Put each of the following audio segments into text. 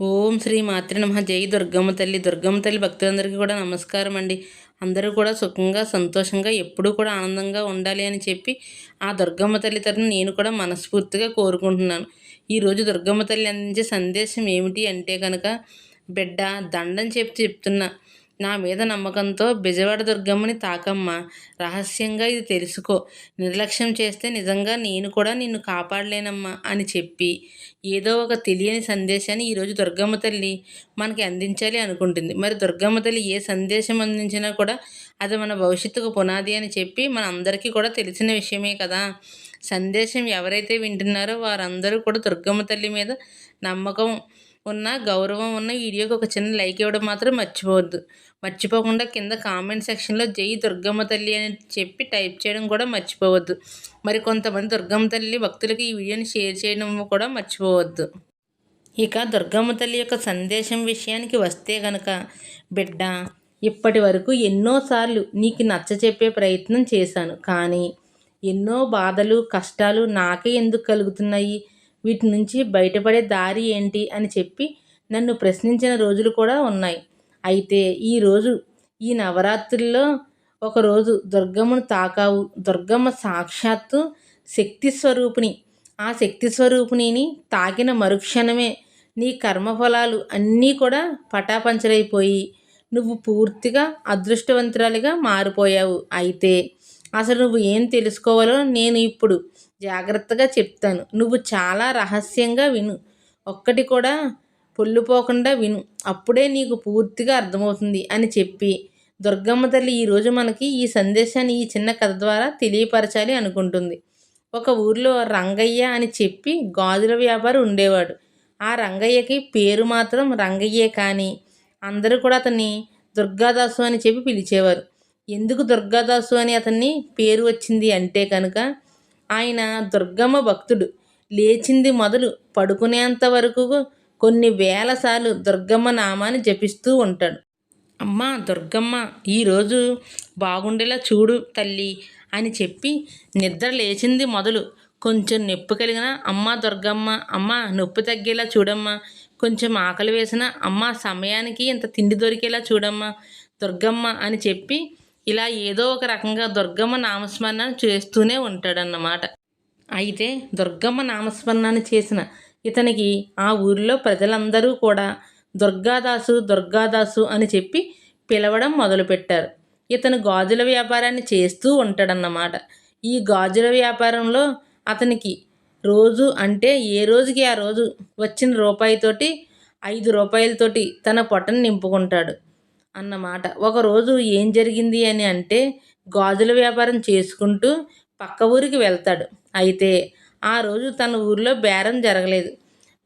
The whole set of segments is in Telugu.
ఓం శ్రీ మాతృ నమ. జై దుర్గమ్మ తల్లి. దుర్గమ్మ తల్లి భక్తులందరికీ కూడా నమస్కారం అండి. అందరూ కూడా సుఖంగా సంతోషంగా ఎప్పుడూ కూడా ఆనందంగా ఉండాలి అని చెప్పి ఆ దుర్గమ్మ తల్లి తరఫున నేను కూడా మనస్ఫూర్తిగా కోరుకుంటున్నాను. ఈరోజు దుర్గమ్మ తల్లి అందించే సందేశం ఏమిటి అంటే కనుక బిడ్డ దండం చెప్పి చెప్తున్నా. నా మీద నమ్మకంతో బెజవాడ దుర్గమ్మని తాకమ్మ. రహస్యంగా ఇది తెలుసుకో. నిర్లక్ష్యం చేస్తే నిజంగా నేను కూడా నిన్ను కాపాడలేనమ్మా అని చెప్పి ఏదో ఒక తెలియని సందేశాన్ని ఈరోజు దుర్గమ్మ తల్లి మనకి అందించాలి అనుకుంటుంది. మరి దుర్గమ్మ తల్లి ఏ సందేశం అందించినా కూడా అది మన భవిష్యత్తుకు పునాది అని చెప్పి మన అందరికీ కూడా తెలిసిన విషయమే కదా. సందేశం ఎవరైతే వింటున్నారో వారందరూ కూడా దుర్గమ్మ తల్లి మీద నమ్మకం ఉన్న గౌరవం ఉన్న వీడియోకి ఒక చిన్న లైక్ ఇవ్వడం మాత్రం మర్చిపోవద్దు. మర్చిపోకుండా కింద కామెంట్ సెక్షన్లో జై దుర్గమ్మ తల్లి అని చెప్పి టైప్ చేయడం కూడా మర్చిపోవద్దు. మరి కొంతమంది దుర్గమ్మ తల్లి భక్తులకు ఈ వీడియోని షేర్ చేయడం కూడా మర్చిపోవద్దు. ఇక దుర్గమ్మ తల్లి యొక్క సందేశం విషయానికి వస్తే గనక బిడ్డ ఇప్పటి వరకు ఎన్నోసార్లు నీకు నచ్చ చెప్పే ప్రయత్నం చేశాను. కానీ ఎన్నో బాధలు కష్టాలు నాకే ఎందుకు కలుగుతున్నాయి? వీటి నుంచి బయటపడే దారి ఏంటి అని చెప్పి నన్ను ప్రశ్నించిన రోజులు కూడా ఉన్నాయి. అయితే ఈరోజు ఈ నవరాత్రుల్లో ఒకరోజు దుర్గమ్మను తాకావు దుర్గమ్మ సాక్షాత్తు శక్తి స్వరూపిణి ఆ శక్తి స్వరూపిణిని తాకిన మరుక్షణమే నీ కర్మఫలాలు అన్నీ కూడా పటాపంచలైపోయి నువ్వు పూర్తిగా అదృష్టవంతురాలిగా మారిపోయావు. అయితే అసలు నువ్వు ఏం తెలుసుకోవాలో నేను ఇప్పుడు జాగ్రత్తగా చెప్తాను. నువ్వు చాలా రహస్యంగా విను. ఒక్కటి కూడా పొల్లుపోకుండా విను. అప్పుడే నీకు పూర్తిగా అర్థమవుతుంది అని చెప్పి దుర్గమ్మ తల్లి ఈరోజు మనకి ఈ సందేశాన్ని ఈ చిన్న కథ ద్వారా తెలియపరచాలి అనుకుంటుంది. ఒక ఊరిలో రంగయ్య అని చెప్పి గాజుల వ్యాపారి ఉండేవాడు. ఆ రంగయ్యకి పేరు మాత్రం రంగయ్యే కానీ అందరూ కూడా అతన్ని దుర్గాదాసు అని చెప్పి పిలిచేవారు. ఎందుకు దుర్గాదాసు అని అతన్ని పేరు వచ్చింది అంటే కనుక ఆయన దుర్గమ్మ భక్తుడు. లేచింది మొదలు పడుకునేంత వరకు కొన్ని వేల సార్లు దుర్గమ్మ నామాన్ని జపిస్తూ ఉంటాడు. అమ్మ దుర్గమ్మ ఈరోజు బాగుండేలా చూడు తల్లి అని చెప్పి నిద్ర లేచింది మొదలు. కొంచెం నొప్పి కలిగిన అమ్మ దుర్గమ్మ అమ్మ నొప్పి తగ్గేలా చూడమ్మా. కొంచెం ఆకలి వేసిన అమ్మ సమయానికి ఇంత తిండి దొరికేలా చూడమ్మా. దుర్గమ్మ అని చెప్పి ఇలా ఏదో ఒక రకంగా దుర్గమ్మ నామస్మరణ చేస్తూనే ఉంటాడన్నమాట. అయితే దుర్గమ్మ నామస్మరణాన్ని చేసిన ఇతనికి ఆ ఊరిలో ప్రజలందరూ కూడా దుర్గాదాసు దుర్గాదాసు అని చెప్పి పిలవడం మొదలుపెట్టారు. ఇతను గాజుల వ్యాపారాన్ని చేస్తూ ఉంటాడన్నమాట. ఈ గాజుల వ్యాపారంలో అతనికి రోజు అంటే ఏ రోజుకి ఆ రోజు వచ్చిన రూపాయితోటి ఐదు రూపాయలతోటి తన పొట్టను నింపుకుంటాడు. అన్నమాట. ఒకరోజు ఏం జరిగింది అని అంటే గాజుల వ్యాపారం చేసుకుంటూ పక్క ఊరికి వెళ్తాడు. అయితే ఆ రోజు తన ఊరిలో బేరం జరగలేదు.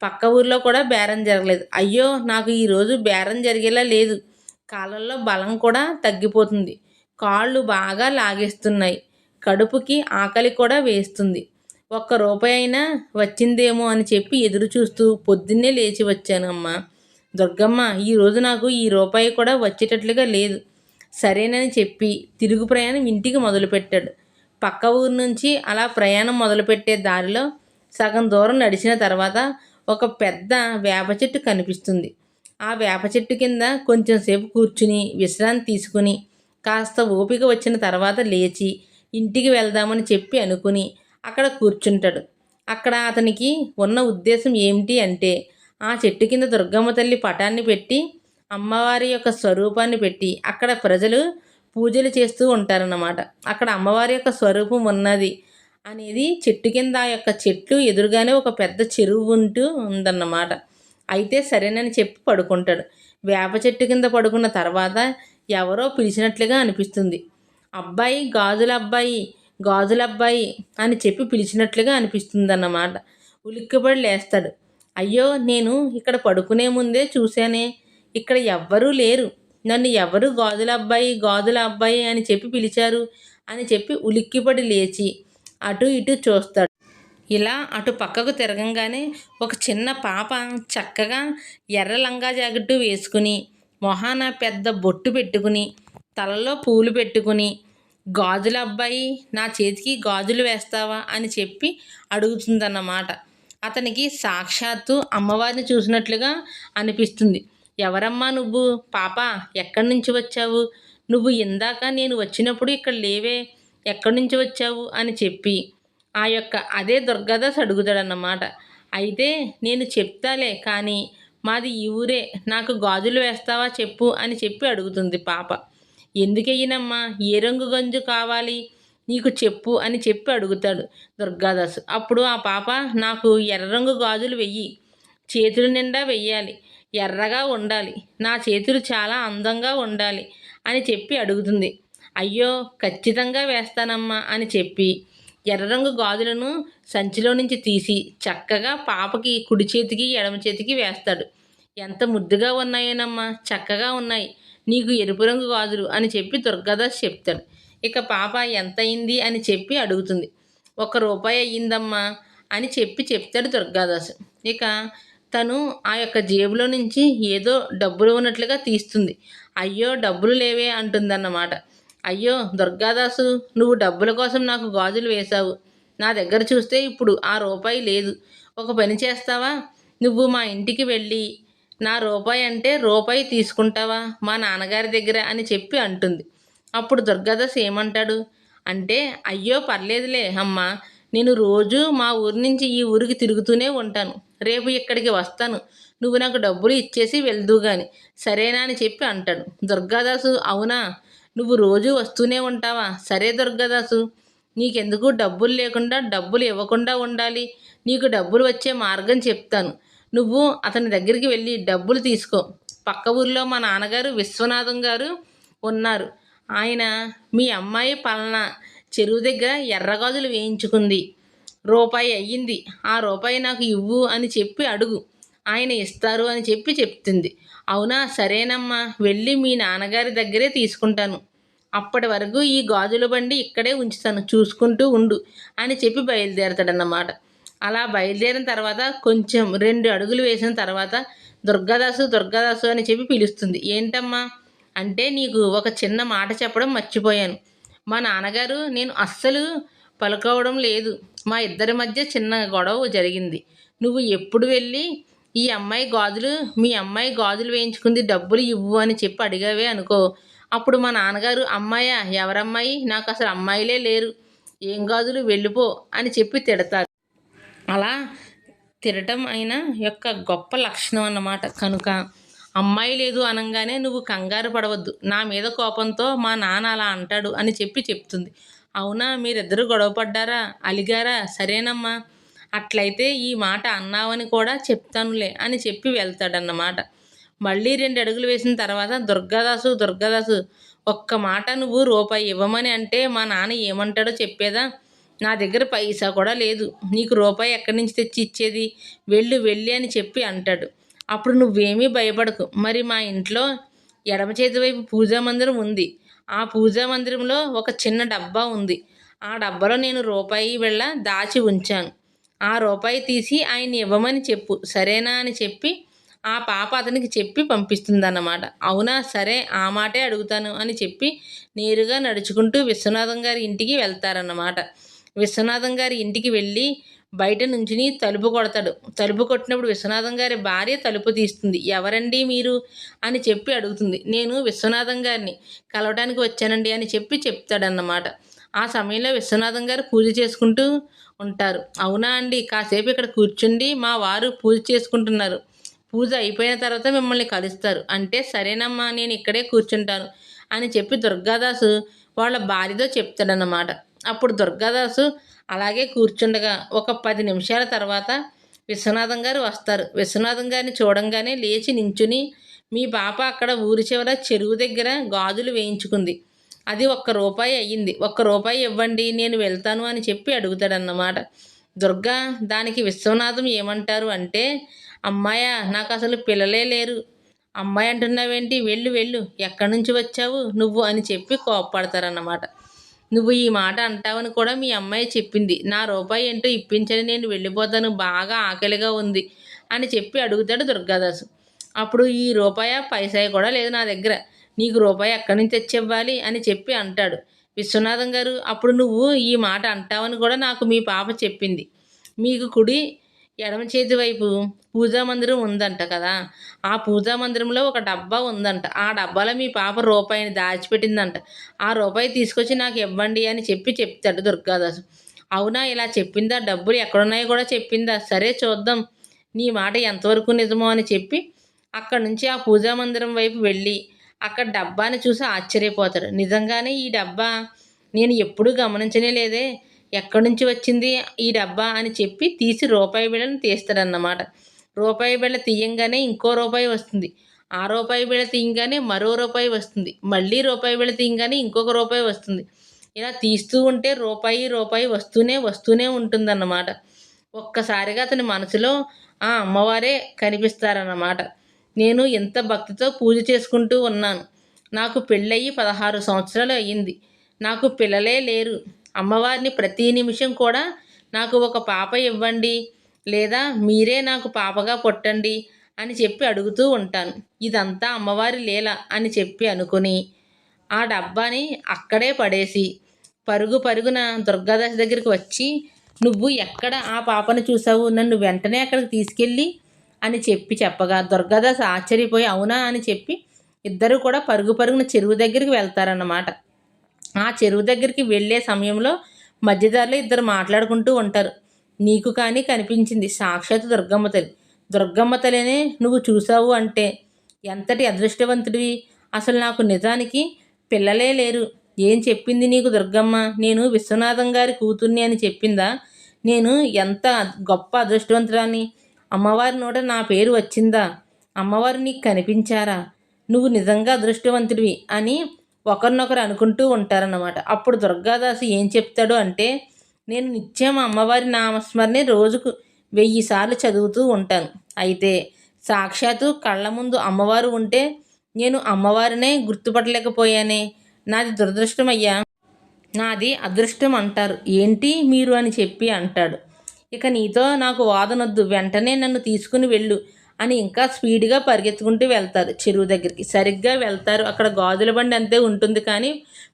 పక్క ఊర్లో కూడా బేరం జరగలేదు. అయ్యో నాకు ఈరోజు బేరం జరిగేలా లేదు. కాళ్ళల్లో బలం కూడా తగ్గిపోతుంది. కాళ్ళు బాగా లాగేస్తున్నాయి. కడుపుకి ఆకలి కూడా వేస్తుంది. ఒక్క రూపాయి అయినా వచ్చిందేమో అని చెప్పి ఎదురు చూస్తూ పొద్దున్నే లేచి వచ్చానమ్మా. దుర్గమ్మ ఈరోజు నాకు ఈ రూపాయి కూడా వచ్చేటట్లుగా లేదు. సరేనని చెప్పి తిరుగు ప్రయాణం ఇంటికి మొదలుపెట్టాడు. పక్క ఊరు నుంచి అలా ప్రయాణం మొదలుపెట్టే దారిలో సగం దూరం నడిచిన తర్వాత ఒక పెద్ద వేప చెట్టు కనిపిస్తుంది. ఆ వేప చెట్టు కింద కొంచెం సేపు కూర్చుని విశ్రాంతి తీసుకుని కాస్త ఓపిక వచ్చిన తర్వాత లేచి ఇంటికి వెళ్దామని చెప్పి అనుకుని అక్కడ కూర్చుంటాడు. అక్కడ అతనికి ఉన్న ఉద్దేశం ఏమిటి అంటే ఆ చెట్టు కింద దుర్గమ్మ తల్లి పటాన్ని పెట్టి అమ్మవారి యొక్క స్వరూపాన్ని పెట్టి అక్కడ ప్రజలు పూజలు చేస్తూ ఉంటారన్నమాట. అక్కడ అమ్మవారి యొక్క స్వరూపం ఉన్నది అనేది చెట్టు కింద ఆ యొక్క చెట్లు ఎదురుగానే ఒక పెద్ద చెరువు ఉంటూ ఉందన్నమాట. అయితే సరేనని చెప్పి పడుకుంటాడు. వేప చెట్టు కింద పడుకున్న తర్వాత ఎవరో పిలిచినట్లుగా అనిపిస్తుంది. అబ్బాయి గాజుల అబ్బాయి గాజుల అబ్బాయి అని చెప్పి పిలిచినట్లుగా అనిపిస్తుంది అన్నమాట ఉలిక్కిపడి లేస్తాడు. అయ్యో నేను ఇక్కడ పడుకునే ముందే చూశానే. ఇక్కడ ఎవ్వరూ లేరు. నన్ను ఎవరు గాజుల అబ్బాయి గాజుల అబ్బాయి అని చెప్పి పిలిచారు అని చెప్పి ఉలిక్కిపడి లేచి అటు ఇటు చూస్తాడు. ఇలా అటు పక్కకు తిరగంగానే ఒక చిన్న పాప చక్కగా ఎర్ర లంగా జాకెట్టు వేసుకుని మొహాన పెద్ద బొట్టు పెట్టుకుని తలలో పూలు పెట్టుకుని గాజుల అబ్బాయి నా చేతికి గాజులు వేస్తావా అని చెప్పి అడుగుతుందన్నమాట. అతనికి సాక్షాత్తు అమ్మవారిని చూసినట్లుగా అనిపిస్తుంది. ఎవరమ్మా నువ్వు? పాప ఎక్కడి నుంచి వచ్చావు? నువ్వు ఇందాక నేను వచ్చినప్పుడు ఇక్కడ లేవే ఎక్కడి నుంచి వచ్చావు? అని చెప్పి ఆ యొక్క అదే దుర్గాదాస్ అడుగుతాడన్నమాట. అయితే నేను చెప్తాలే కానీ మాది ఈ ఊరే నాకు గాజులు వేస్తావా చెప్పు అని చెప్పి అడుగుతుంది పాప. ఎందుకయ్యనమ్మా? ఏ రంగు గంజు కావాలి? నీకు చెప్పు అని చెప్పి అడుగుతాడు దుర్గాదాసు. అప్పుడు ఆ పాప నాకు ఎర్ర రంగు గాజులు వెయ్యి. చేతుల నిండా వెయ్యాలి. ఎర్రగా ఉండాలి. నా చేతులు చాలా అందంగా ఉండాలి అని చెప్పి అడుగుతుంది. అయ్యో ఖచ్చితంగా వేస్తానమ్మా అని చెప్పి ఎర్ర రంగు గాజులను సంచిలో నుంచి తీసి చక్కగా పాపకి కుడి చేతికి ఎడమ చేతికి వేస్తాడు. ఎంత ముద్దుగా ఉన్నాయోనమ్మా. చక్కగా ఉన్నాయి. నీకు ఎరుపు రంగు గాజులు అని చెప్పి దుర్గాదాస్ చెప్తాడు. ఇక పాప ఎంత అయింది అని చెప్పి అడుగుతుంది. ఒక రూపాయి అయ్యిందమ్మా అని చెప్పి చెప్తాడు దుర్గాదాసు. ఇక తను ఆ యొక్క జేబులో నుంచి ఏదో డబ్బులు ఉన్నట్లుగా తీస్తుంది. అయ్యో డబ్బులు లేవే అంటుందన్నమాట. అయ్యో దుర్గాదాసు నువ్వు డబ్బుల కోసం నాకు గాజులు వేశావు. నా దగ్గర చూస్తే ఇప్పుడు ఆ రూపాయి లేదు. ఒక పని చేస్తావా? నువ్వు మా ఇంటికి వెళ్ళి నా రూపాయి అంటే రూపాయి తీసుకుంటావా? మా నాన్నగారి దగ్గర అని చెప్పి అంటుంది. అప్పుడు దుర్గాదాస్ ఏమంటాడు? అంటే అయ్యో పర్లేదులే అమ్మా నేను రోజు మా ఊరి నుంచి ఈ ఊరికి తిరుగుతూనే ఉంటాను. రేపు ఇక్కడికి వస్తాను. నువ్వు నాకు డబ్బులు ఇచ్చేసి వెళ్దు గాని. సరేనా అని చెప్పి అంటాడు. దుర్గాదాసు అవునా? నువ్వు రోజు వస్తూనే ఉంటావా? సరే దుర్గాదాసు. నీకెందుకు డబ్బులు లేకుండా డబ్బులు ఇవ్వకుండా ఉండాలి? నీకు డబ్బులు వచ్చే మార్గం చెప్తాను. నువ్వు అతని దగ్గరికి వెళ్ళి డబ్బులు తీసుకో. పక్క ఊరిలో మా నాన్నగారు విశ్వనాథం గారు ఉన్నారు. ఆయన మీ అమ్మాయి పలన చెరువు దగ్గర ఎర్రగాజులు వేయించుకుంది. రూపాయి అయ్యింది. ఆ రూపాయి నాకు ఇవ్వు అని చెప్పి అడుగు. ఆయన ఇస్తారు అని చెప్పి చెప్తుంది. అవునా? సరేనమ్మా. వెళ్ళి మీ నాన్నగారి దగ్గరే తీసుకుంటాను. అప్పటి వరకు ఈ గాజుల బండి ఇక్కడే ఉంచుతాను. చూసుకుంటూ ఉండు అని చెప్పి బయలుదేరతాడన్నమాట. అలా బయలుదేరిన తర్వాత కొంచెం రెండు అడుగులు వేసిన తర్వాత దుర్గాదాసు దుర్గాదాసు అని చెప్పి పిలుస్తుంది. ఏంటమ్మా? అంటే నీకు ఒక చిన్న మాట చెప్పడం మర్చిపోయాను. మా నాన్నగారు నేను అస్సలు పలుకోవడం లేదు. మా ఇద్దరి మధ్య చిన్న గొడవ జరిగింది. నువ్వు ఎప్పుడు వెళ్ళి ఈ అమ్మాయి గాజులు మీ అమ్మాయి గాజులు వేయించుకుంది డబ్బులు ఇవ్వు అని చెప్పి అడిగావే అనుకో. అప్పుడు మా నాన్నగారు అమ్మాయా ఎవరమ్మాయి? నాకు అసలు అమ్మాయిలే లేరు. ఏం గాజులు? వెళ్ళిపో అని చెప్పి తిడతారు. అలా తిరటం అయిన యొక్క గొప్ప లక్షణం అన్నమాట కనుక. అమ్మాయి లేదు అనగానే నువ్వు కంగారు పడవద్దు. నా మీద కోపంతో మా నాన్న అలా అంటాడు అని చెప్పి చెప్తుంది. అవునా మీరిద్దరూ గొడవ పడ్డారా? అలిగారా? సరేనమ్మా. అట్లయితే ఈ మాట అన్నావని కూడా చెప్తానులే అని చెప్పి వెళ్తాడన్నమాట. మళ్ళీ రెండు అడుగులు వేసిన తర్వాత దుర్గాదాసు దుర్గాదాసు ఒక్క మాట నువ్వు రూపాయి ఇవ్వమని అంటే మా నాన్న ఏమంటాడో చెప్పేదా? నా దగ్గర పైసా కూడా లేదు. నీకు రూపాయి ఎక్కడి నుంచి తెచ్చి ఇచ్చేది? వెళ్ళు వెళ్ళి అని చెప్పి అంటాడు. అప్పుడు నువ్వేమీ భయపడకు. మరి మా ఇంట్లో ఎడమ చేతి వైపు పూజా మందిరం ఉంది. ఆ పూజా మందిరంలో ఒక చిన్న డబ్బా ఉంది. ఆ డబ్బాలో నేను రూపాయి వెళ్ళ దాచి ఉంచాను. ఆ రూపాయి తీసి ఆయన ఇవ్వమని చెప్పు. సరేనా అని చెప్పి ఆ పాప అతనికి చెప్పి పంపిస్తుందన్నమాట. అవునా? సరే ఆ మాటే అడుగుతాను అని చెప్పి నేరుగా నడుచుకుంటూ విశ్వనాథం గారి ఇంటికి వెళ్తారన్నమాట. విశ్వనాథం గారి ఇంటికి వెళ్ళి బయట నుంచుని తలుపు కొడతాడు. తలుపు కొట్టినప్పుడు విశ్వనాథం గారి భార్య తలుపు తీస్తుంది. ఎవరండి మీరు? అని చెప్పి అడుగుతుంది. నేను విశ్వనాథం గారిని కలవడానికి వచ్చానండి అని చెప్పి చెప్తాడన్నమాట. ఆ సమయంలో విశ్వనాథం గారు పూజ చేసుకుంటూ ఉంటారు. అవునా అండి? కాసేపు ఇక్కడ కూర్చుండి మా వారు పూజ చేసుకుంటున్నారు. పూజ అయిపోయిన తర్వాత మిమ్మల్ని కలుస్తారు. అంటే సరేనమ్మా నేను ఇక్కడే కూర్చుంటాను అని చెప్పి దుర్గాదాసు వాళ్ళ భార్యతో చెప్తాడన్నమాట. అప్పుడు దుర్గాదాసు అలాగే కూర్చుండగా ఒక పది నిమిషాల తర్వాత విశ్వనాథం గారు వస్తారు. విశ్వనాథం గారిని చూడంగానే లేచి నించుని మీ పాప అక్కడ ఊరి చివర చెరువు దగ్గర గాజులు వేయించుకుంది. అది ఒక్క రూపాయి అయ్యింది. ఒక్క రూపాయి ఇవ్వండి నేను వెళ్తాను అని చెప్పి అడుగుతాడన్నమాట. దుర్గా దానికి విశ్వనాథం ఏమంటారు అంటే అమ్మాయ నాకు అసలు పిల్లలే లేరు. అమ్మాయి అంటున్నావేంటి? వెళ్ళు వెళ్ళు. ఎక్కడి నుంచి వచ్చావు నువ్వు అని చెప్పి కోప్పడతారన్నమాట. నువ్వు ఈ మాట అంటావని కూడా మీ అమ్మాయి చెప్పింది. నా రూపాయి ఏంటో ఇప్పించని నేను వెళ్ళిపోతాను. బాగా ఆకలిగా ఉంది అని చెప్పి అడుగుతాడు దుర్గాదాసు. అప్పుడు ఈ రూపాయ పైసాయి కూడా లేదు నా దగ్గర. నీకు రూపాయి ఎక్కడి నుంచి తెచ్చివ్వాలి అని చెప్పి అంటాడు. విశ్వనాథం గారు అప్పుడు నువ్వు ఈ మాట అంటావని కూడా నాకు మీ పాప చెప్పింది. మీకు కుడి ఎడమ చేతి వైపు పూజా మందిరం ఉందంట కదా. ఆ పూజా మందిరంలో ఒక డబ్బా ఉందంట. ఆ డబ్బాలో మీ పాప రూపాయిని దాచిపెట్టిందంట. ఆ రూపాయి తీసుకొచ్చి నాకు ఇవ్వండి అని చెప్పి చెప్తాడు దుర్గాదాసు. అవునా ఇలా చెప్పిందా? డబ్బులు ఎక్కడున్నాయో కూడా చెప్పిందా? సరే చూద్దాం. నీ మాట ఎంతవరకు నిజమో అని చెప్పి అక్కడి నుంచి ఆ పూజా మందిరం వైపు వెళ్ళి అక్కడ డబ్బాని చూసి ఆశ్చర్యపోతాడు. నిజంగానే ఈ డబ్బా నేను ఎప్పుడూ గమనించనే లేదే. ఎక్కడి నుంచి వచ్చింది ఈ డబ్బా అని చెప్పి తీసి రూపాయి బిళ్ళను తీస్తాడన్నమాట. రూపాయి బిళ్ళ తీయంగానే ఇంకో రూపాయి వస్తుంది. ఆ రూపాయి బిళ్ళ తీయంగానే మరో రూపాయి వస్తుంది. మళ్ళీ రూపాయి బిళ్ళ తీయంగానే ఇంకొక రూపాయి వస్తుంది. ఇలా తీస్తూ ఉంటే రూపాయి రూపాయి వస్తూనే వస్తూనే ఉంటుందన్నమాట. ఒక్కసారిగా అతని మనసులో ఆ అమ్మవారే కనిపిస్తారన్నమాట. నేను ఎంత భక్తితో పూజ చేసుకుంటూ ఉన్నాను. నాకు పెళ్ళయి పదహారు సంవత్సరాలు అయ్యింది. నాకు పిల్లలే లేరు. అమ్మవారిని ప్రతి నిమిషం కూడా నాకు ఒక పాప ఇవ్వండి లేదా మీరే నాకు పాపగా పుట్టండి అని చెప్పి అడుగుతూ ఉంటాను. ఇదంతా అమ్మవారి లీల అని చెప్పి అనుకుని ఆ డబ్బాని అక్కడే పడేసి పరుగు పరుగున దుర్గాదశ దగ్గరికి వచ్చి నువ్వు ఎక్కడ ఆ పాపను చూసావు? నన్ను వెంటనే అక్కడికి తీసుకెళ్ళి అని చెప్పి చెప్పగా దుర్గాదాస్ ఆశ్చర్యపోయి అవునా? అని చెప్పి ఇద్దరు కూడా పరుగు పరుగున చెరువు దగ్గరికి వెళ్తారన్నమాట. ఆ చెరువు దగ్గరికి వెళ్ళే సమయంలో మధ్యదారిలో ఇద్దరు మాట్లాడుకుంటూ ఉంటారు. నీకు కానీ కనిపించింది సాక్షాత్ దుర్గమ్మ తల్లి. దుర్గమ్మ తల్లినే నువ్వు చూసావు అంటే ఎంతటి అదృష్టవంతుడివి? అసలు నాకు నిజానికి పిల్లలే లేరు. ఏం చెప్పింది నీకు దుర్గమ్మ? నేను విశ్వనాథం గారి కూతుర్ని అని చెప్పిందా? నేను ఎంత గొప్ప అదృష్టవంతురాని అమ్మవారి నోట నా పేరు వచ్చిందా? అమ్మవారు నీకు కనిపించారా? నువ్వు నిజంగా అదృష్టవంతుడివి అని ఒకరినొకరు అనుకుంటూ ఉంటారన్నమాట. అప్పుడు దుర్గాదాసు ఏం చెప్తాడు అంటే నేను నిత్యం అమ్మవారి నామస్మరణి రోజుకు వెయ్యి సార్లు చదువుతూ ఉంటాను. అయితే సాక్షాత్తు కళ్ళ ముందు అమ్మవారు ఉంటే నేను అమ్మవారినే గుర్తుపట్టలేకపోయానే. నాది దురదృష్టం అయ్యా నాది అదృష్టం అంటారు ఏంటి మీరు అని చెప్పి అంటాడు. ఇక నీతో నాకు వాదనొద్దు. వెంటనే నన్ను తీసుకుని వెళ్ళు. అని ఇంకా స్పీడ్గా పరిగెత్తుకుంటూ వెళ్తారు చెరువు దగ్గరికి. సరిగ్గా వెళ్తారు. అక్కడ గాజుల బండి అంతే ఉంటుంది కానీ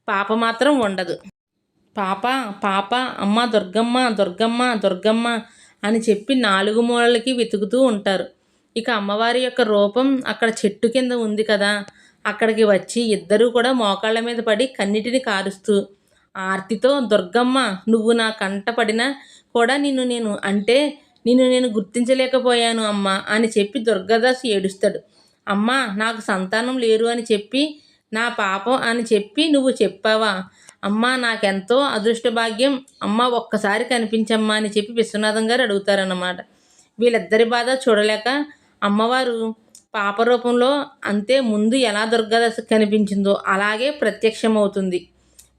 పాప మాత్రం ఉండదు. పాప పాప అమ్మ దుర్గమ్మ దుర్గమ్మ దుర్గమ్మ అని చెప్పి నాలుగు మూలలకి వెతుకుతూ ఉంటారు. ఇక అమ్మవారి యొక్క రూపం అక్కడ చెట్టు కింద ఉంది కదా అక్కడికి వచ్చి ఇద్దరూ కూడా మోకాళ్ళ మీద పడి కన్నిటిని కారుస్తూ ఆర్తితో దుర్గమ్మ నువ్వు నా కంట పడినా కూడా నిన్ను నేను అంటే నిన్ను నేను గుర్తించలేకపోయాను అమ్మ అని చెప్పి దుర్గాదాస్ ఏడుస్తాడు. అమ్మ నాకు సంతానం లేరు అని చెప్పి నా పాపం అని చెప్పి నువ్వు చెప్పావా? అమ్మ నాకెంతో అదృష్ట భాగ్యం అమ్మ ఒక్కసారి కనిపించమ్మా అని చెప్పి విశ్వనాథం గారు అడుగుతారన్నమాట. వీళ్ళిద్దరి బాధ చూడలేక అమ్మవారు పాప రూపంలో అంతే ముందు ఎలా దుర్గాదశ కనిపించిందో అలాగే ప్రత్యక్షమవుతుంది.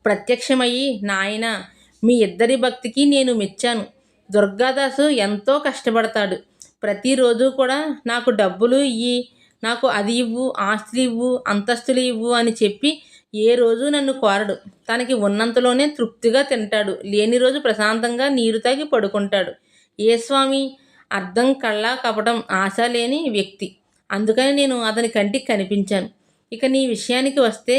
ప్రత్యక్షమయ్యి నాయన మీ ఇద్దరి భక్తికి నేను మెచ్చాను. దుర్గాదాసు ఎంతో కష్టపడతాడు. ప్రతిరోజు కూడా నాకు డబ్బులు ఇయ్యి నాకు అది ఇవ్వు ఆస్తులు ఇవ్వు అంతస్తులు ఇవ్వు అని చెప్పి ఏ రోజు నన్ను కోరడు. తనకి ఉన్నంతలోనే తృప్తిగా తింటాడు. లేని రోజు ప్రశాంతంగా నీరు తాగి పడుకుంటాడు. ఏ స్వామి? అర్థం కళ్ళ కపటం ఆశ లేని వ్యక్తి. అందుకని నేను అతని కంటికి కనిపించాను. ఇక నీ విషయానికి వస్తే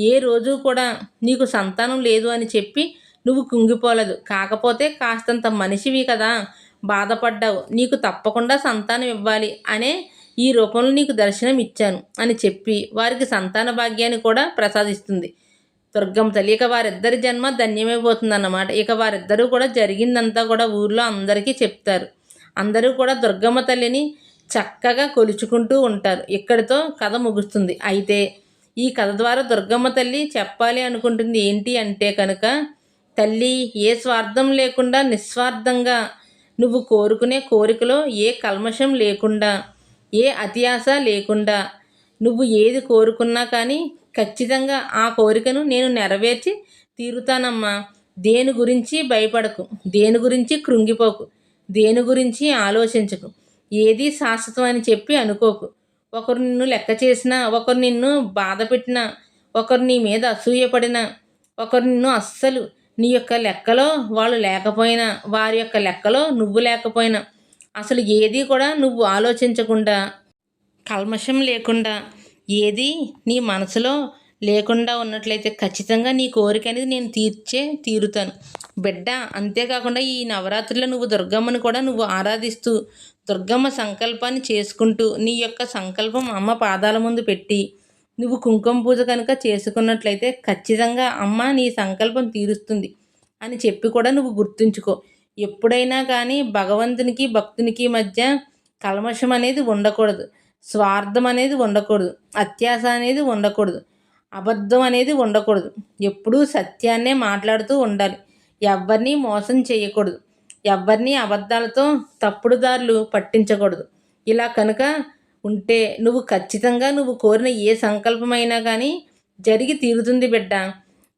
ఏ రోజు కూడా నీకు సంతానం లేదు అని చెప్పి నువ్వు కుంగిపోలేదు. కాకపోతే కాస్తంత మనిషివి కదా. బాధపడ్డావు. నీకు తప్పకుండా సంతానం ఇవ్వాలి అనే ఈ రూపంలో నీకు దర్శనం ఇచ్చాను అని చెప్పి వారికి సంతాన భాగ్యాన్ని కూడా ప్రసాదిస్తుంది. దుర్గమ్మ తల్లి ఇక వారిద్దరి జన్మ ధన్యమైపోతుందన్నమాట. ఇక వారిద్దరూ కూడా జరిగిందంతా కూడా ఊర్లో అందరికీ చెప్తారు. అందరూ కూడా దుర్గమ్మ తల్లిని చక్కగా కొలుచుకుంటూ ఉంటారు. ఇక్కడితో కథ ముగుస్తుంది. అయితే ఈ కథ ద్వారా దుర్గమ్మ తల్లి చెప్పాలి అనుకుంటుంది ఏంటి అంటే కనుక తల్లి ఏ స్వార్థం లేకుండా నిస్వార్థంగా నువ్వు కోరుకునే కోరికలో ఏ కల్మషం లేకుండా ఏ అతియాస లేకుండా నువ్వు ఏది కోరుకున్నా కానీ ఖచ్చితంగా ఆ కోరికను నేను నెరవేర్చి తీరుతానమ్మా. దేని గురించి భయపడకు దేని గురించి కృంగిపోకు దేని గురించి ఆలోచించకు ఏది శాశ్వతం అని చెప్పి అనుకోకు. ఒకరు నిన్ను లెక్క చేసినా ఒకరు నిన్ను బాధ పెట్టినా ఒకరు నీ మీద అసూయపడినా ఒకరు నిన్ను అస్సలు నీ యొక్క లెక్కలో వాళ్ళు లేకపోయినా వారి యొక్క లెక్కలో నువ్వు లేకపోయినా అసలు ఏది కూడా నువ్వు ఆలోచించకుండా కల్మషం లేకుండా ఏది నీ మనసులో లేకుండా ఉన్నట్లయితే ఖచ్చితంగా నీ కోరిక అనేది నేను తీర్చే తీరుతాను. బిడ్డ అంతేకాకుండా ఈ నవరాత్రిలో నువ్వు దుర్గమ్మను కూడా నువ్వు ఆరాధిస్తూ దుర్గమ్మ సంకల్పాన్ని చేసుకుంటూ నీ యొక్క సంకల్పం అమ్మ పాదాల ముందు పెట్టి నువ్వు కుంకుమ పూజ కనుక చేసుకున్నట్లయితే ఖచ్చితంగా అమ్మ నీ సంకల్పం తీరుస్తుంది అని చెప్పి కూడా నువ్వు గుర్తుంచుకో. ఎప్పుడైనా కానీ భగవంతునికి భక్తునికి మధ్య కల్మషం అనేది ఉండకూడదు. స్వార్థం అనేది ఉండకూడదు. అత్యాస అనేది ఉండకూడదు. అబద్ధం అనేది ఉండకూడదు. ఎప్పుడూ సత్యాన్నే మాట్లాడుతూ ఉండాలి. ఎవరిని మోసం చేయకూడదు. ఎవరిని అబద్ధాలతో తప్పుడు దారులు పట్టించకూడదు. ఇలా కనుక ఉంటే నువ్వు ఖచ్చితంగా నువ్వు కోరిన ఏ సంకల్పమైనా కానీ జరిగి తీరుతుంది బిడ్డ.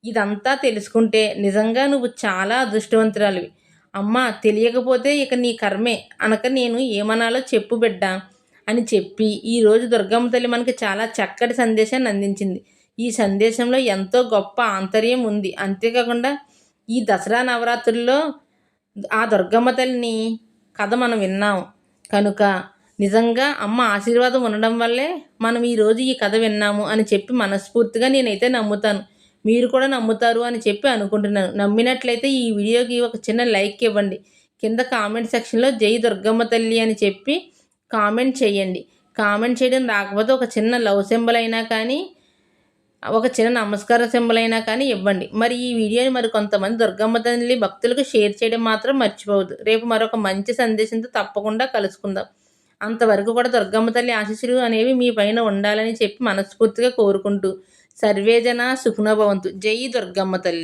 ఇదంతా తెలుసుకుంటే నిజంగా నువ్వు చాలా అదృష్టవంతురాలివి. అమ్మ తెలియకపోతే ఇక నీ కర్మే. అనక నేను ఏమనాలో చెప్పు బిడ్డ అని చెప్పి ఈరోజు దుర్గమ్మ తల్లి మనకి చాలా చక్కటి సందేశాన్ని అందించింది. ఈ సందేశంలో ఎంతో గొప్ప ఆంతర్యం ఉంది. అంతేకాకుండా ఈ దసరా నవరాత్రుల్లో ఆ దుర్గమ్మ తల్లిని కథ మనం విన్నాం. కనుక నిజంగా అమ్మ ఆశీర్వాదం ఉండడం వల్లే మనం ఈరోజు ఈ కథ విన్నాము అని చెప్పి మనస్ఫూర్తిగా నేనైతే నమ్ముతాను. మీరు కూడా నమ్ముతారు అని చెప్పి అనుకుంటున్నాను. నమ్మినట్లయితే ఈ వీడియోకి ఒక చిన్న లైక్ ఇవ్వండి. కింద కామెంట్ సెక్షన్లో జై దుర్గమ్మ తల్లి అని చెప్పి కామెంట్ చేయండి. కామెంట్ చేయడం రాకపోతే ఒక చిన్న లవ్ సింబల్ అయినా కానీ ఒక చిన్న నమస్కార సింబల్ అయినా కానీ ఇవ్వండి. మరి ఈ వీడియోని మరి కొంతమంది దుర్గమ్మ తల్లి భక్తులకు షేర్ చేయడం మాత్రం మర్చిపోవద్దు. రేపు మరొక మంచి సందేశంతో తప్పకుండా కలుసుకుందాం. అంతవరకు కూడా దుర్గమ్మ తల్లి ఆశీస్సులు అనేవి మీ పైన ఉండాలని చెప్పి మనస్ఫూర్తిగా కోరుకుంటూ సర్వేజన సుఖనభవంతు జై దుర్గమ్మ తల్లి.